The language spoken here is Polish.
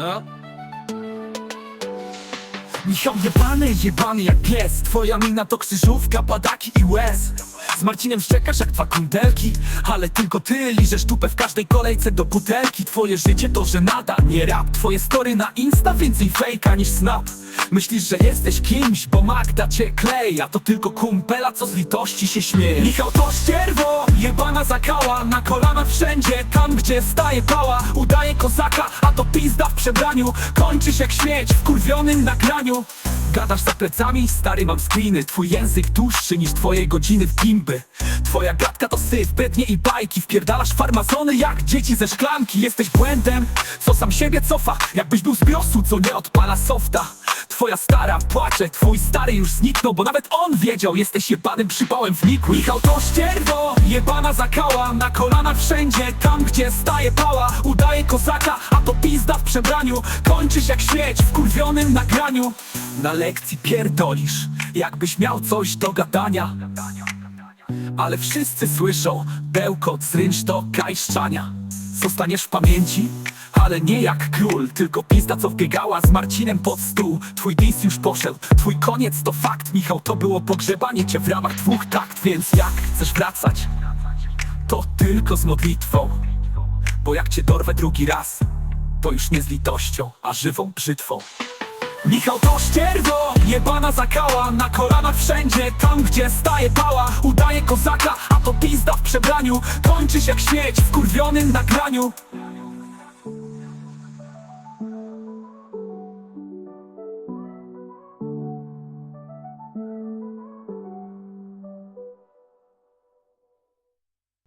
No. Michał jebany, jebany jak pies. Twoja mina to krzyżówka, padaki i łez. Z Marcinem szczekasz jak dwa kundelki Ale tylko ty liżesz tupę w każdej kolejce do butelki. Twoje życie to żenada, nie rap. Twoje story na Insta więcej fejka niż snap. Myślisz, że jesteś kimś, bo Magda cię klei A to tylko kumpela, co z litości się śmieje. Michał to ścierwo, zakała Na kolana wszędzie, tam gdzie staje pała. Udaje kozaka, a to pizda w przebraniu. Kończysz jak śmieć w kurwionym nagraniu. Gadasz za plecami, stary mam screeny. Twój język dłuższy niż twoje godziny w gimby. Twoja gadka to syf, bednie i bajki. Wpierdalasz farmazony jak dzieci ze szklanki. Jesteś błędem, co sam siebie cofa. Jakbyś był z biosu, co nie odpala softa Twoja stara płacze, twój stary już zniknął Bo nawet on wiedział, jesteś jebanym przypałem wnikły Michał to ścierwo, jebana zakała Na kolana wszędzie, tam gdzie staje pała. Udaje kozaka, a to pizda w przebraniu. Kończysz jak śmieć w kurwionym nagraniu. Na lekcji pierdolisz, jakbyś miał coś do gadania. Ale wszyscy słyszą bełkot z rynsztoka i Zostaniesz w pamięci, ale nie jak król Tylko pizda co wbiegała z Marcinem pod stół. Twój dis już poszedł, twój koniec to fakt. Michał, to było pogrzebanie cię w ramach dwóch takt Więc jak chcesz wracać, to tylko z modlitwą Bo jak cię dorwę drugi raz, to już nie z litością, a żywą brzytwą. Michał to ścierwo, jebana zakała Na kolanach wszędzie, tam gdzie staje pała. Udaje kozaka, a to pizda w przebraniu Kończysz jak śmieć w kurwionym nagraniu